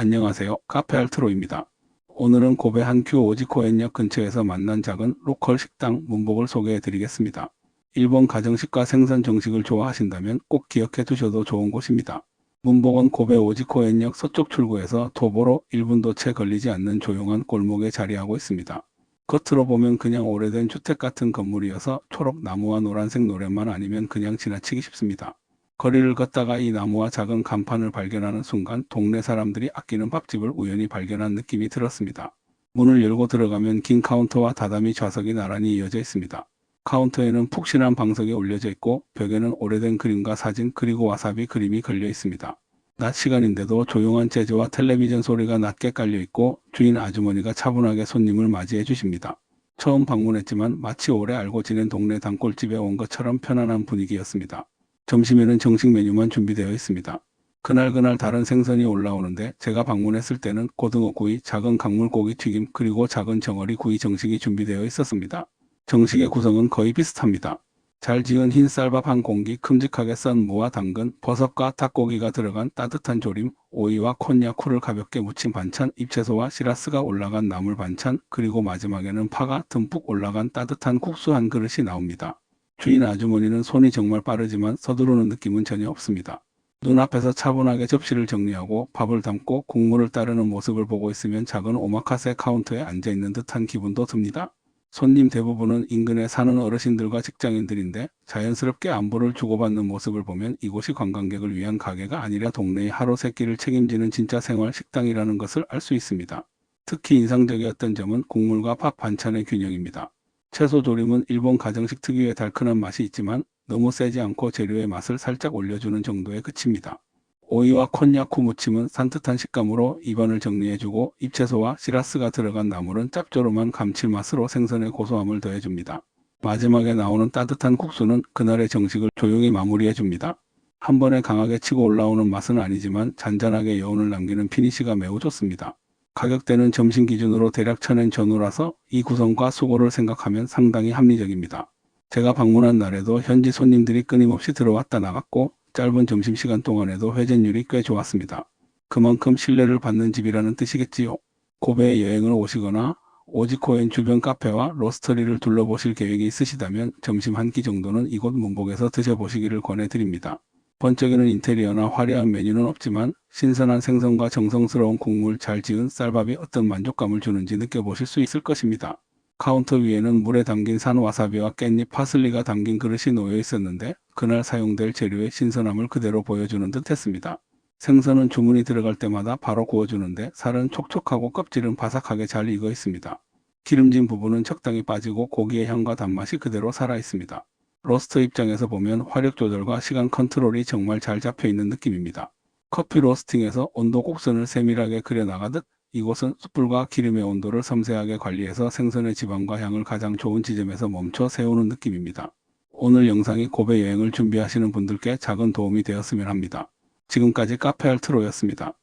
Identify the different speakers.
Speaker 1: 안녕하세요. 카페 알트로입니다. 오늘은 고베 한큐 오지코엔역 근처에서 만난 작은 로컬 식당 문복을 소개해 드리겠습니다. 일본 가정식과 생선 정식을 좋아하신다면 꼭 기억해 두셔도 좋은 곳입니다. 문복은 고베 오지코엔역 서쪽 출구에서 도보로 1분도 채 걸리지 않는 조용한 골목에 자리하고 있습니다. 겉으로 보면 그냥 오래된 주택 같은 건물이어서 초록 나무와 노란색 노랫만 아니면 그냥 지나치기 쉽습니다. 거리를 걷다가 이 나무와 작은 간판을 발견하는 순간 동네 사람들이 아끼는 밥집을 우연히 발견한 느낌이 들었습니다. 문을 열고 들어가면 긴 카운터와 다다미 좌석이 나란히 이어져 있습니다. 카운터에는 푹신한 방석이 올려져 있고 벽에는 오래된 그림과 사진 그리고 와사비 그림이 걸려 있습니다. 낮 시간인데도 조용한 재즈와 텔레비전 소리가 낮게 깔려 있고 주인 아주머니가 차분하게 손님을 맞이해 주십니다. 처음 방문했지만 마치 오래 알고 지낸 동네 단골집에 온 것처럼 편안한 분위기였습니다. 점심에는 정식 메뉴만 준비되어 있습니다. 그날그날 다른 생선이 올라오는데 제가 방문했을 때는 고등어구이, 작은 강물고기 튀김, 그리고 작은 정어리 구이 정식이 준비되어 있었습니다. 정식의 구성은 거의 비슷합니다. 잘 지은 흰 쌀밥 한 공기, 큼직하게 썬 무와 당근, 버섯과 닭고기가 들어간 따뜻한 조림, 오이와 콘야쿠를 가볍게 무친 반찬, 잎채소와 시라스가 올라간 나물 반찬, 그리고 마지막에는 파가 듬뿍 올라간 따뜻한 국수 한 그릇이 나옵니다. 주인 아주머니는 손이 정말 빠르지만 서두르는 느낌은 전혀 없습니다. 눈앞에서 차분하게 접시를 정리하고 밥을 담고 국물을 따르는 모습을 보고 있으면 작은 오마카세 카운터에 앉아 있는 듯한 기분도 듭니다. 손님 대부분은 인근에 사는 어르신들과 직장인들인데 자연스럽게 안부를 주고받는 모습을 보면 이곳이 관광객을 위한 가게가 아니라 동네의 하루 세끼를 책임지는 진짜 생활 식당이라는 것을 알 수 있습니다. 특히 인상적이었던 점은 국물과 밥 반찬의 균형입니다. 채소 조림은 일본 가정식 특유의 달큰한 맛이 있지만 너무 세지 않고 재료의 맛을 살짝 올려주는 정도에 그칩니다. 오이와 콘야쿠 무침은 산뜻한 식감으로 입안을 정리해주고 잎채소와 시라스가 들어간 나물은 짭조름한 감칠맛으로 생선의 고소함을 더해줍니다. 마지막에 나오는 따뜻한 국수는 그날의 정식을 조용히 마무리해줍니다. 한 번에 강하게 치고 올라오는 맛은 아니지만 잔잔하게 여운을 남기는 피니시가 매우 좋습니다. 가격대는 점심 기준으로 대략 천엔 전후라서 이 구성과 수고를 생각하면 상당히 합리적입니다. 제가 방문한 날에도 현지 손님들이 끊임없이 들어왔다 나갔고 짧은 점심시간 동안에도 회전율이 꽤 좋았습니다. 그만큼 신뢰를 받는 집이라는 뜻이겠지요. 고베에 여행을 오시거나 오지코엔 주변 카페와 로스터리를 둘러보실 계획이 있으시다면 점심 한 끼 정도는 이곳 문복에서 드셔보시기를 권해드립니다. 번쩍이는 인테리어나 화려한 메뉴는 없지만 신선한 생선과 정성스러운 국물 잘 지은 쌀밥이 어떤 만족감을 주는지 느껴보실 수 있을 것입니다. 카운터 위에는 물에 담긴 산 와사비와 깻잎, 파슬리가 담긴 그릇이 놓여 있었는데 그날 사용될 재료의 신선함을 그대로 보여주는 듯 했습니다. 생선은 주문이 들어갈 때마다 바로 구워주는데 살은 촉촉하고 껍질은 바삭하게 잘 익어 있습니다. 기름진 부분은 적당히 빠지고 고기의 향과 단맛이 그대로 살아 있습니다. 로스터 입장에서 보면 화력 조절과 시간 컨트롤이 정말 잘 잡혀 있는 느낌입니다. 커피 로스팅에서 온도 곡선을 세밀하게 그려나가듯 이곳은 숯불과 기름의 온도를 섬세하게 관리해서 생선의 지방과 향을 가장 좋은 지점에서 멈춰 세우는 느낌입니다. 오늘 영상이 고베 여행을 준비하시는 분들께 작은 도움이 되었으면 합니다. 지금까지 카페 알트로였습니다.